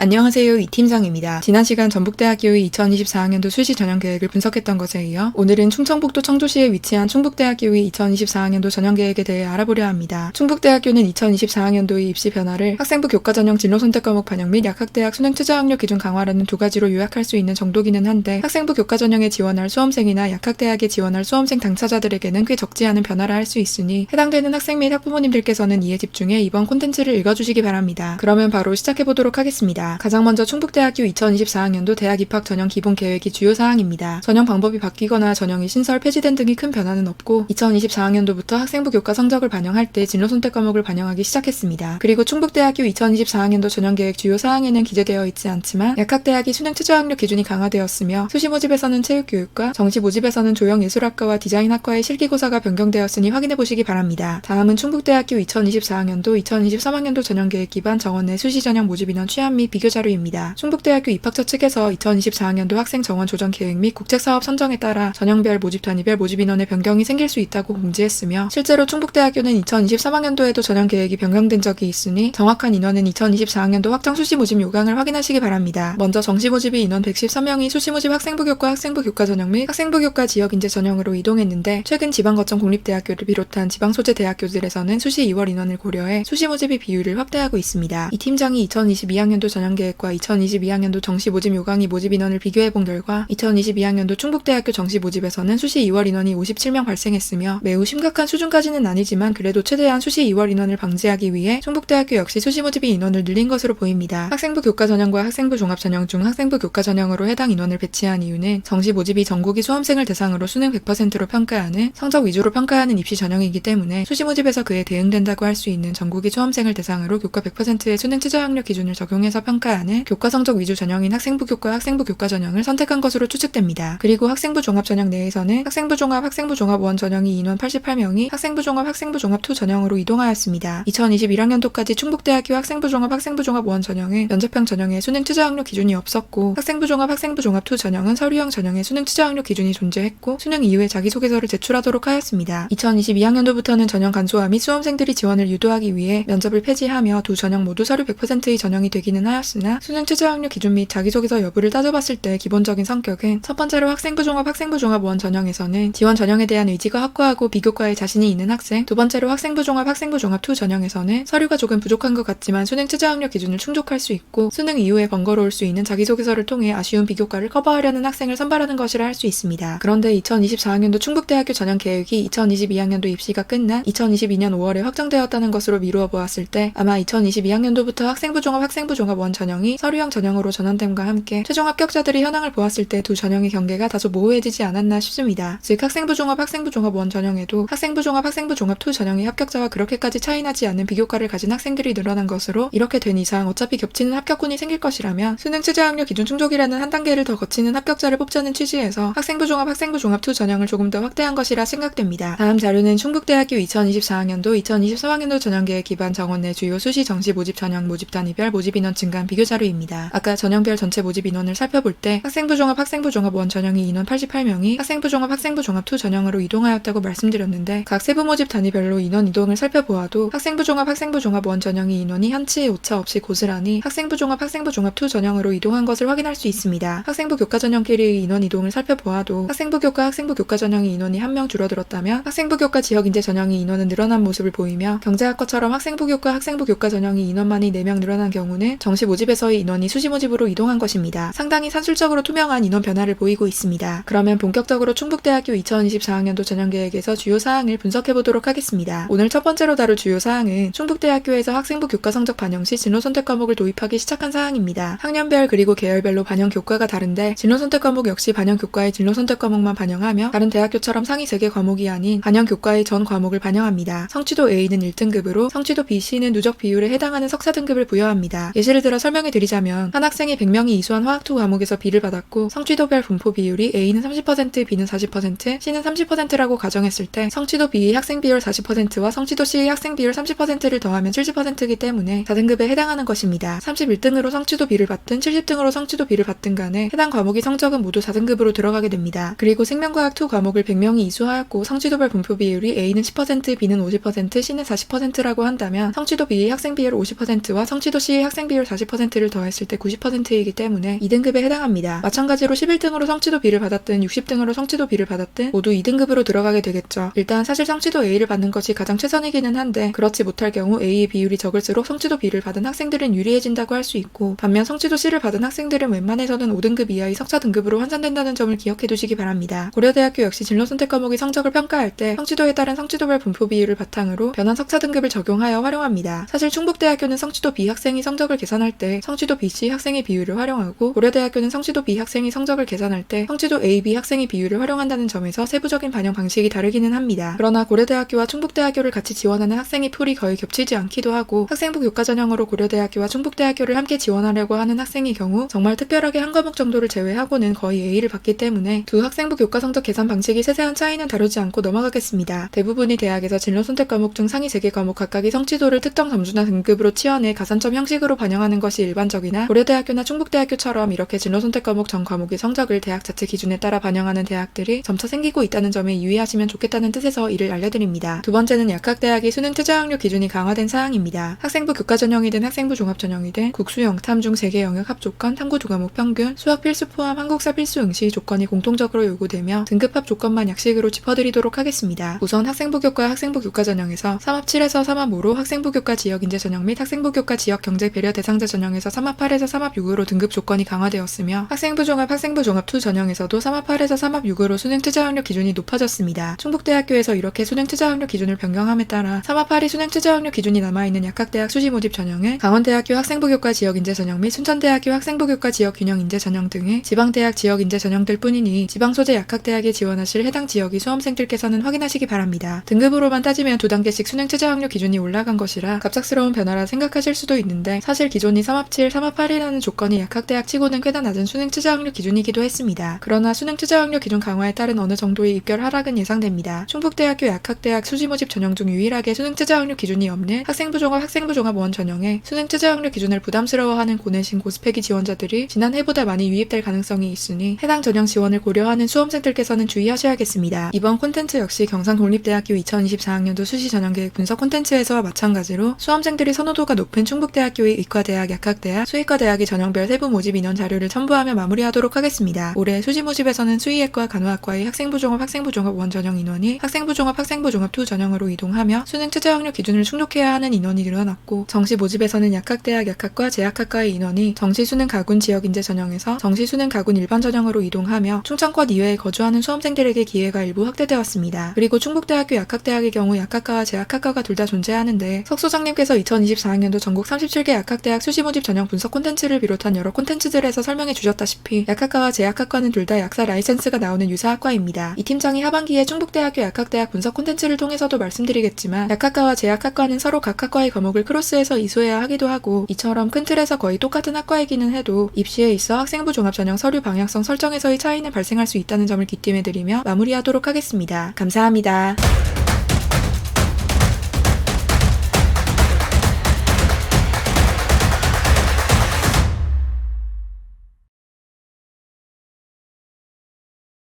안녕하세요. 이팀장입니다. 지난 시간 전북대학교의 2024학년도 수시 전형 계획을 분석했던 것에 이어 오늘은 충청북도 청주시에 위치한 충북대학교의 2024학년도 전형 계획에 대해 알아보려 합니다. 충북대학교는 2024학년도의 입시 변화를 학생부 교과 전형 진로 선택 과목 반영 및 약학대학 수능 최저 학력 기준 강화라는 두 가지로 요약할 수 있는 정도기는 한데 학생부 교과 전형에 지원할 수험생이나 약학대학에 지원할 수험생 당사자들에게는 꽤 적지 않은 변화를 할수 있으니 해당되는 학생 및 학부모님들께서는 이에 집중해 이번 콘텐츠를 읽어주시기 바랍니다. 그러면 바로 시작해보도록 하겠습니다. 가장 먼저 충북대학교 2024학년도 대학 입학 전형 기본 계획이 주요 사항입니다. 전형 방법이 바뀌거나 전형이 신설 폐지된 등이 큰 변화는 없고 2024학년도부터 학생부 교과 성적을 반영할 때 진로 선택 과목을 반영하기 시작했습니다. 그리고 충북대학교 2024학년도 전형 계획 주요 사항에는 기재되어 있지 않지만 약학대학이 수능 최저 학력 기준이 강화되었으며 수시 모집에서는 체육교육과 정시 모집에서는 조형예술학과와 디자인학과의 실기고사가 변경되었으니 확인해 보시기 바랍니다. 다음은 충북대학교 2024학년도 2023학년도 전형 계획 기반 정원 내 수시 전형 모집 인원 취합 및 비교 자료입니다. 충북대학교 입학처 측에서 2024학년도 학생 정원 조정 계획 및 국책 사업 선정에 따라 전형별 모집 단위별 모집 인원의 변경이 생길 수 있다고 공지했으며 실제로 충북대학교는 2023학년도에도 전형 계획이 변경된 적이 있으니 정확한 인원은 2024학년도 확정 수시 모집 요강을 확인하시기 바랍니다. 먼저 정시 모집이 인원 113명이 수시 모집 학생부 교과 학생부 교과 전형 및 학생부 교과 지역 인재 전형으로 이동했는데 최근 지방 거점 공립대학교를 비롯한 지방 소재 대학교들에서는 수시 2월 인원을 고려해 수시 모집의 비율을 확대하고 있습니다. 이 팀장이 2022학년도 전형 계획과 2022학년도 정시 모집 요강이 모집 인원을 비교해 본 결과 2022학년도 충북대학교 정시 모집에서는 수시 2월 인원이 57명 발생했으며 매우 심각한 수준까지는 아니지만 그래도 최대한 수시 2월 인원을 방지하기 위해 충북대학교 역시 수시 모집이 인원을 늘린 것으로 보입니다. 학생부 교과 전형과 학생부 종합 전형 중 학생부 교과 전형으로 해당 인원을 배치한 이유는 정시 모집이 전국이 수험생을 대상으로 수능 100%로 평가하는 성적 위주로 평가하는 입시 전형이기 때문에 수시 모집에서 그에 대응된다고 할 수 있는 전국이 수험생을 대상으로 교과 100%의 수능 최저 학력 기준을 적용해서 평가 하는 교과 성적 위주 전형인 학생부 교과 학생부 교과 전형을 선택한 것으로 추측됩니다. 그리고 학생부 종합 전형 내에서는 학생부 종합 학생부 종합 원 전형이 인원 88명이 학생부 종합 학생부 종합 2 전형으로 이동하였습니다. 2021학년도까지 충북대학교 학생부 종합 학생부 종합 원 전형은 면접형 전형에 수능 최저 학력 기준이 없었고 학생부 종합 학생부 종합 2 전형은 서류형 전형에 수능 최저 학력 기준이 존재했고 수능 이후에 자기소개서를 제출하도록 하였습니다. 2022학년도부터는 전형 간소화 및 수험생들이 지원을 유도하기 위해 면접을 폐지하며 두 전형 모두 서류 100%의 전형이 되기는 하였 으나 수능 최저 학력 기준 및 자기소개서 여부를 따져봤을 때 기본적인 성격은 첫 번째로 학생부 종합 학생부 종합 원 전형에서는 지원 전형에 대한 의지가 확고하고 비교과에 자신이 있는 학생 두 번째로 학생부 종합 학생부 종합 2 전형에서는 서류가 조금 부족한 것 같지만 수능 최저 학력 기준을 충족할 수 있고 수능 이후에 번거로울 수 있는 자기소개서를 통해 아쉬운 비교과를 커버하려는 학생을 선발하는 것이라 할 수 있습니다. 그런데 2024학년도 충북대학교 전형 계획이 2022학년도 입시가 끝난 2022년 5월에 확정되었다는 것으로 미루어 보았을 때 아마 2022학년도부터 학생부 종합 학생부 종합 원 전형이 서류형 전형으로 전환됨과 함께 최종 합격자들이 현황을 보았을 때 두 전형의 경계가 다소 모호해지지 않았나 싶습니다. 즉 학생부 종합 학생부 종합 원 전형에도 학생부 종합 학생부 종합 2 전형의 합격자와 그렇게까지 차이나지 않는 비교과를 가진 학생들이 늘어난 것으로 이렇게 된 이상 어차피 겹치는 합격군이 생길 것이라면 수능 최저 학력 기준 충족이라는 한 단계를 더 거치는 합격자를 뽑자는 취지에서 학생부 종합 학생부 종합 2 전형을 조금 더 확대한 것이라 생각됩니다. 다음 자료는 충북대학교 2024학년도 2023학년도 전형계획 기반 정원 내 주요 수시 정시 모집 전형 모집 단위별 모집 인원 증가 비교 자료입니다. 아까 전형별 전체 모집 인원을 살펴볼 때 학생부 종합 학생부 종합 원 전형이 인원 88명이 학생부 종합 학생부 종합 2 전형으로 이동하였다고 말씀드렸는데 각 세부 모집 단위별로 인원 이동을 살펴보아도 학생부 종합 학생부 종합 원 전형이 인원이 한치 오차 없이 고스란히 학생부 종합 학생부 종합 2 전형으로 이동한 것을 확인할 수 있습니다. 학생부 교과 전형끼리의 인원 이동을 살펴보아도 학생부 교과 학생부 교과 전형이 인원이 한 명 줄어들었다면 학생부 교과 지역 인재 전형이 인원은 늘어난 모습을 보이며 경제학과처럼 학생부 교과 학생부 교과 전형이 인원만이 4명 늘어난 경우는 정시 모집에서의 인원이 수시 모집으로 이동한 것입니다. 상당히 산술적으로 투명한 인원 변화를 보이고 있습니다. 그러면 본격적으로 충북대학교 2024학년도 전형계획에서 주요 사항을 분석해 보도록 하겠습니다. 오늘 첫 번째로 다룰 주요 사항은 충북대학교에서 학생부 교과 성적 반영 시 진로 선택 과목을 도입하기 시작한 사항입니다. 학년별 그리고 계열별로 반영 교과가 다른데 진로 선택 과목 역시 반영 교과의 진로 선택 과목만 반영하며 다른 대학교처럼 상위 3개 과목이 아닌 반영 교과의 전 과목을 반영합니다. 성취도 A는 1등급으로 성취도 B, C는 누적 비율에 해당하는 석사 등급을 부여합니다. 예시를 들어 설명해 드리자면 한 학생이 100명이 이수한 화학2 과목에서 B를 받았고 성취도별 분포 비율이 A는 30%, B는 40%, C는 30%라고 가정했을 때 성취도 B의 학생 비율 40%와 성취도 C의 학생 비율 30%를 더하면 70%이기 때문에 4등급에 해당하는 것입니다. 31등으로 성취도 B를 받든 70등으로 성취도 B를 받든 간에 해당 과목의 성적은 모두 4등급으로 들어가게 됩니다. 그리고 생명과학2 과목을 100명이 이수하였고 성취도별 분포 비율이 A는 10%, B는 50%, C는 40%라고 한다면 성취도 B의 학생 비율 50%와 성취도 C의 학생 비율 20%를 더했을 때 90%이기 때문에 2등급에 해당합니다. 마찬가지로 11등으로 성취도 B를 받았든 60등으로 성취도 B를 받았든 모두 2등급으로 들어가게 되겠죠. 일단 사실 성취도 A를 받는 것이 가장 최선이기는 한데 그렇지 못할 경우 A의 비율이 적을수록 성취도 B를 받은 학생들은 유리해진다고 할 수 있고 반면 성취도 C를 받은 학생들은 웬만해서는 5등급 이하의 석차 등급으로 환산된다는 점을 기억해 두시기 바랍니다. 고려대학교 역시 진로 선택 과목의 성적을 평가할 때 성취도에 따른 성취도별 분포 비율을 바탕으로 변환 석차 등급을 적용하여 활용합니다. 사실 충북대학교는 성취도 B 학생이 성적을 계산할 때 성취도 BC 학생의 비율을 활용하고 고려대학교는 성취도 B 학생이 성적을 계산할 때 성취도 AB 학생의 비율을 활용한다는 점에서 세부적인 반영 방식이 다르기는 합니다. 그러나 고려대학교와 충북대학교를 같이 지원하는 학생의 풀이 거의 겹치지 않기도 하고 학생부 교과 전형으로 고려대학교와 충북대학교를 함께 지원하려고 하는 학생의 경우 정말 특별하게 한 과목 정도를 제외하고는 거의 A를 받기 때문에 두 학생부 교과 성적 계산 방식이 세세한 차이는 다루지 않고 넘어가겠습니다. 대부분이 대학에서 진로 선택 과목 중 상위 3개 과목 각각의 성취도를 특정 점수나 등급으로 치환해 가산점 형식으로 반영하는 것이 일반적이나 고려대학교나 충북대학교처럼 이렇게 진로 선택 과목 전 과목의 성적을 대학 자체 기준에 따라 반영하는 대학들이 점차 생기고 있다는 점에 유의하시면 좋겠다는 뜻에서 이를 알려드립니다. 두 번째는 약학대학의 수능 최저 학력 기준이 강화된 사항입니다. 학생부 교과 전형이든 학생부 종합 전형이든 국수 영탐 중 3개 영역 합 조건, 탐구 두 과목 평균, 수학 필수 포함 한국사 필수 응시 조건이 공통적으로 요구되며 등급합 조건만 약식으로 짚어드리도록 하겠습니다. 우선 학생부 교과 학생부 교과 전형에서 3합 7에서 3합 5로 학생부 교과 지역 인재 전형 및 학생부 교과 지역 경제 배려 대상자 전형 에서 3합 8에서 3합 6으로 등급 조건이 강화되었으며 학생부 종합 학생부 종합 2 전형에서도 3합 8에서 3합 6으로 수능 최저 학력 기준이 높아졌습니다. 충북대학교에서 이렇게 수능 최저 학력 기준을 변경함에 따라 3합 8이 수능 최저 학력 기준이 남아있는 약학대학 수시 모집 전형을 강원대학교 학생부 교과 지역 인재 전형 및 순천대학교 학생부 교과 지역 균형 인재 전형 등의 지방대학 지역 인재 전형들 뿐이니 지방 소재 약학대학에 지원하실 해당 지역의 수험생들께서는 확인하시기 바랍니다. 등급으로만 따지면 두 단계씩 수능 최저 학력 기준이 올라간 것이라 갑작스러운 변화라 생각하실 수도 있는데 사실 기존 이 3합 7, 3합 8이라는 조건이 약학대학 치고는 꽤나 낮은 수능 최저 학력 기준이기도 했습니다. 그러나 수능 최저 학력 기준 강화에 따른 어느 정도의 입결 하락은 예상됩니다. 충북대학교 약학대학 수시 모집 전형 중 유일하게 수능 최저 학력 기준이 없는 학생부 종합 학생부 종합 원 전형에 수능 최저 학력 기준을 부담스러워하는 고내신 고스펙이 지원자들이 지난 해보다 많이 유입될 가능성이 있으니 해당 전형 지원을 고려하는 수험생들께서는 주의하셔야겠습니다. 이번 콘텐츠 역시 경상독립대학교 2024학년도 수시 전형계획 분석 콘텐츠에서와 마찬가지로 수험생들이 선호도가 높은 충북대학교의 의과대학, 약학대학, 수의과 대학의 전형별 세부 모집 인원 자료를 첨부하며 마무리하도록 하겠습니다. 올해 수시 모집에서는 수의학과, 간호학과의 학생부 종합, 학생부 종합 원 전형 인원이 학생부 종합, 학생부 종합 2 전형으로 이동하며 수능 최저 학력 기준을 충족해야 하는 인원이 늘어났고 정시 모집에서는 약학대학, 약학과, 제약학과의 인원이 정시 수능 가군 지역 인재 전형에서 정시 수능 가군 일반 전형으로 이동하며 충청권 이외에 거주하는 수험생들에게 기회가 일부 확대되었습니다. 그리고 충북대학교 약학대학의 경우 약학과와 제약학과가 둘 다 존재하는데 석 소장님께서 2024학년도 전국 37개 약학대학 수시 모집 전형 분석 콘텐츠를 비롯한 여러 콘텐츠들에서 설명해 주셨다시피 약학과와 제약학과는 둘 다 약사 라이센스가 나오는 유사학과입니다. 이 팀장이 하반기에 충북대학교 약학대학 분석 콘텐츠를 통해서도 말씀드리겠지만 약학과와 제약학과는 서로 각 학과의 과목을 크로스해서 이수해야 하기도 하고 이처럼 큰 틀에서 거의 똑같은 학과이기는 해도 입시에 있어 학생부 종합 전형 서류 방향성 설정에서의 차이는 발생할 수 있다는 점을 기팀해드리며 마무리하도록 하겠습니다. 감사합니다.